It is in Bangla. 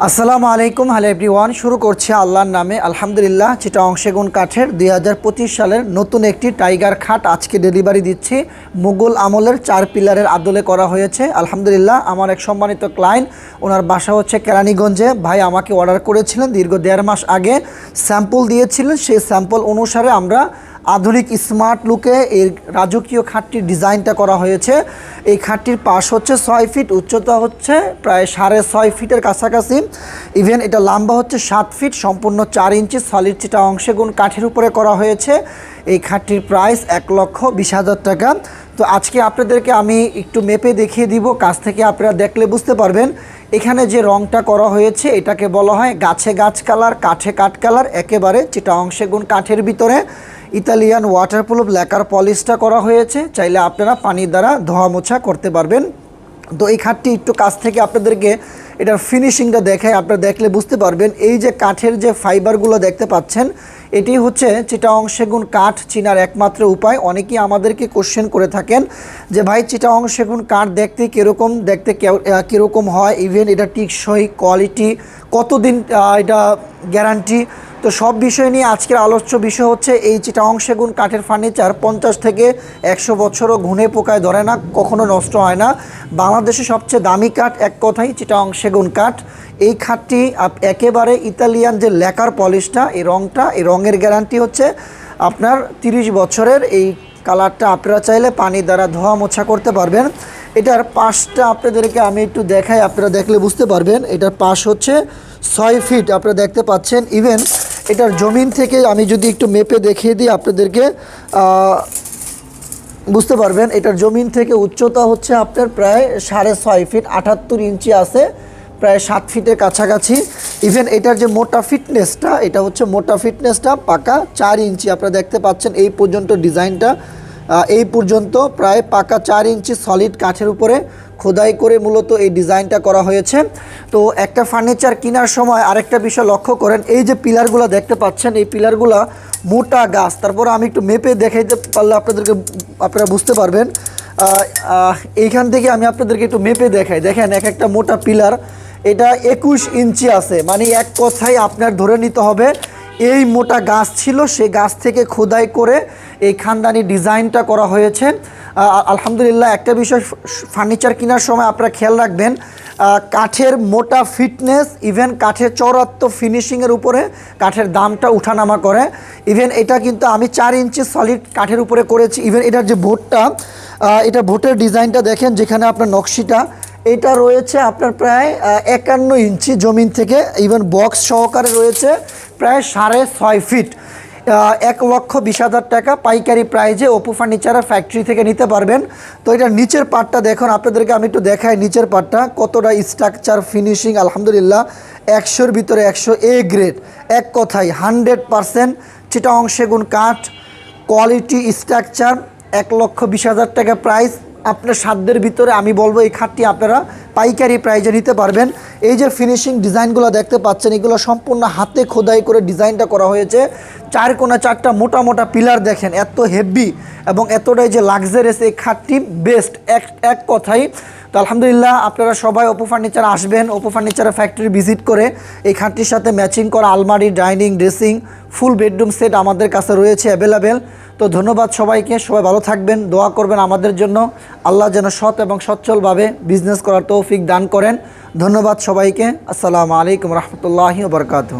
আসসালামু আলাইকুম, হ্যালো এভরিওয়ান। শুরু করছি আল্লাহর নামে। আলহামদুলিল্লাহ চিটাং সেগুন কাঠের দুই হাজার পঁচিশ সালের নতুন একটি টাইগার খাট আজকে ডেলিভারি দিচ্ছি। মুঘল আমলের চার পিলারের আদলে করা হয়েছে। আলহামদুলিল্লাহ, আমার এক সম্মানিত ক্লায়েন্ট ওনার বাসা হচ্ছে কেরানীগঞ্জে। ভাই আমাকে অর্ডার করেছিলেন দীর্ঘ দেড় মাস আগে। স্যাম্পল দিয়েছিলেন, সেই স্যাম্পল অনুসারে আমরা আধুনিক স্মার্ট লুকে এই রাজকীয় খাটটির ডিজাইনটা করা হয়েছে। এই খাটটির পাশ হচ্ছে ছয় ফিট, উচ্চতা হচ্ছে প্রায় সাড়ে ছয় ফিটের কাছাকাছি। ইভেন এটা লম্বা হচ্ছে সাত ফিট, সম্পূর্ণ চার ইঞ্চি সলিড চিটা অংশে গুণ কাঠের উপরে করা হয়েছে। এই খাটটির প্রাইস এক লক্ষ বিশ হাজার টাকা। তো আজকে আপনাদেরকে আমি একটু মেপে দেখিয়ে দিব, কাছ থেকে আপনারা দেখলে বুঝতে পারবেন। এখানে যে রংটা করা হয়েছে, এটাকে বলা হয় গাছে গাছ কালার, কাঠে কাঠ কালার, একেবারে চিটা অংশে গুণ কাঠের ভিতরে। ইতালিয়ান ওয়াটারপ্রুফ ল্যাকার পলিশটা করা হয়েছে। চাইলে আপনারা পানির দ্বারা ধোয়া মোছা করতে পারবেন। তো এই খাটটি একটু কাছ থেকে আপনাদেরকে এটার ফিনিশিংটা দেখায় আপনারা দেখলে বুঝতে পারবেন, এই যে কাঠের যে ফাইবারগুলো দেখতে পাচ্ছেন, এটি হচ্ছে চিটাং সেগুন কাঠ চিনার একমাত্র উপায়। অনেকেই আমাদেরকে কোশ্চেন করে থাকেন যে, ভাই চিটাং সেগুন কাঠ দেখতে কীরকম দেখতে কীরকম হয়? ইভেন এটা টিকসই কোয়ালিটি কতদিন এটা গ্যারান্টি তো সব বিষয় নিয়ে আজকের আলোচ্য বিষয় হচ্ছে এই চিটাং সেগুন কাঠের ফার্নিচার পঞ্চাশ থেকে একশো বছরও ঘুনে পোকায় ধরে না, কখনো নষ্ট হয় না। বাংলাদেশে সবচেয়ে দামি কাঠ এক কথাই চিটাং সেগুন কাঠ। এই খাটটি একেবারে ইতালিয়ান যে লেকার পলিশটা, এই রঙটা এই রঙের গ্যারান্টি হচ্ছে আপনার তিরিশ বছরের এই কালারটা আপনারা চাইলে পানি দ্বারা ধোয়া মোছা করতে পারবেন। এটার পাশটা আপনাদেরকে আমি একটু দেখাই, আপনারা দেখলে বুঝতে পারবেন। এটার পাশ হচ্ছে ছয় ফিট, আপনারা দেখতে পাচ্ছেন। ইভেন এটার জমিন থেকে আমি যদি একটু মেপে দেখিয়ে দিই আপনাদেরকে বুঝতে পারবেন, এটার জমিন থেকে উচ্চতা হচ্ছে আপনার প্রায় সাড়ে ছয় ফিট, আটাত্তর ইঞ্চি আছে, প্রায় সাত ফিটের কাছাকাছি। ইভেন এটার যে মোটা ফিটনেসটা এটা হচ্ছে মোটা ফিটনেসটা পাকা চার ইঞ্চি। আপনারা দেখতে পাচ্ছেন এই পর্যন্ত ডিজাইনটা। এই পর্যন্ত প্রায় পাকা চার ইঞ্চি সলিড কাঠের উপরে খোদাই করে মূলত এই ডিজাইনটা করা হয়েছে। তো একটা ফার্নিচার কেনার সময় আরেকটা বিষয় লক্ষ্য করেন, এই যে পিলারগুলো দেখতে পাচ্ছেন, এই পিলারগুলো মোটা গাছ। তারপর আমি একটু মেপে দেখাইতে পারলে আপনাদেরকে, আপনারা বুঝতে পারবেন। এইখান থেকে আমি আপনাদেরকে একটু মেপে দেখাই। দেখেন, এক একটা মোটা পিলার, এটা একুশ ইঞ্চি আছে। মানে এক কথায় আপনার ধরে নিতে হবে এই মোটা গাছ ছিল, সে গাছ থেকে খোদাই করে এই খানদানি ডিজাইনটা করা হয়েছে। আলহামদুলিল্লাহ একটা বিষয় ফার্নিচার কেনার সময় আপনারা খেয়াল রাখবেন কাঠের মোটা ফিটনেস, ইভেন কাঠের চৌরাত্ম ফিনিশিংয়ের উপরে কাঠের দামটা উঠানামা করে। ইভেন এটা কিন্তু আমি চার ইঞ্চি সলিড কাঠের উপরে করেছি। ইভেন এটার যে ভোটটা এটা ভোটের ডিজাইনটা দেখেন, যেখানে আপনার নকশিটা এটা রয়েছে আপনার প্রায় একান্ন ইঞ্চি জমিন থেকে ইভেন বক্স সহকারে রয়েছে, প্রায় সাড়ে ছয় ফিট এক লক্ষ বিশ হাজার টাকা পাইকারি প্রাইজে অপু ফার্নিচারের ফ্যাক্টরি থেকে নিতে পারবেন। তো এটা নিচের পার্টটা দেখুন, আপনাদেরকে আমি একটু দেখাই নিচের পার্টটা কতটা স্ট্রাকচার ফিনিশিং আলহামদুলিল্লাহ, একশোর ভিতরে একশো এ গ্রেড এক কথায় হান্ড্রেড পারসেন্ট চিটাং সেগুন কাঠ কোয়ালিটি স্ট্রাকচার এক লক্ষ বিশ হাজার টাকা প্রাইস আপনার সাধ্যের ভিতরে আমি বলব এই খাটটি আপনারা পাইকারি প্রাইজে নিতে পারবেন। এই যে ফিনিশিং ডিজাইনগুলো দেখতে পাচ্ছেন, এগুলো সম্পূর্ণ হাতে খোদাই করে ডিজাইনটা করা হয়েছে। চার কোনা চারটা মোটা মোটা পিলার দেখেন, এত হেভি এবং এতটাই যে লাক্সারিয়াস এই খাটটি বেস্ট এক এক কথাই। তো আলহামদুলিল্লাহ আপনারা সবাই ওপো ফার্নিচার আসবেন ওপো ফার্নিচারের ফ্যাক্টরি ভিজিট করে এই খাটটির সাথে ম্যাচিং করা আলমারি dining dressing full bedroom set আমাদের কাছে রয়েছে অ্যাভেলেবেল তো ধন্যবাদ সবাইকে। সবাই ভালো থাকবেন, দোয়া করবেন আমাদের জন্য। আল্লাহ যেন সৎ এবং সচ্ছলভাবে বিজনেস করার তৌফিক দান করেন। ধন্যবাদ সবাইকে। আসসালামু আলাইকুম রহমতুল্লাহি বরকাতু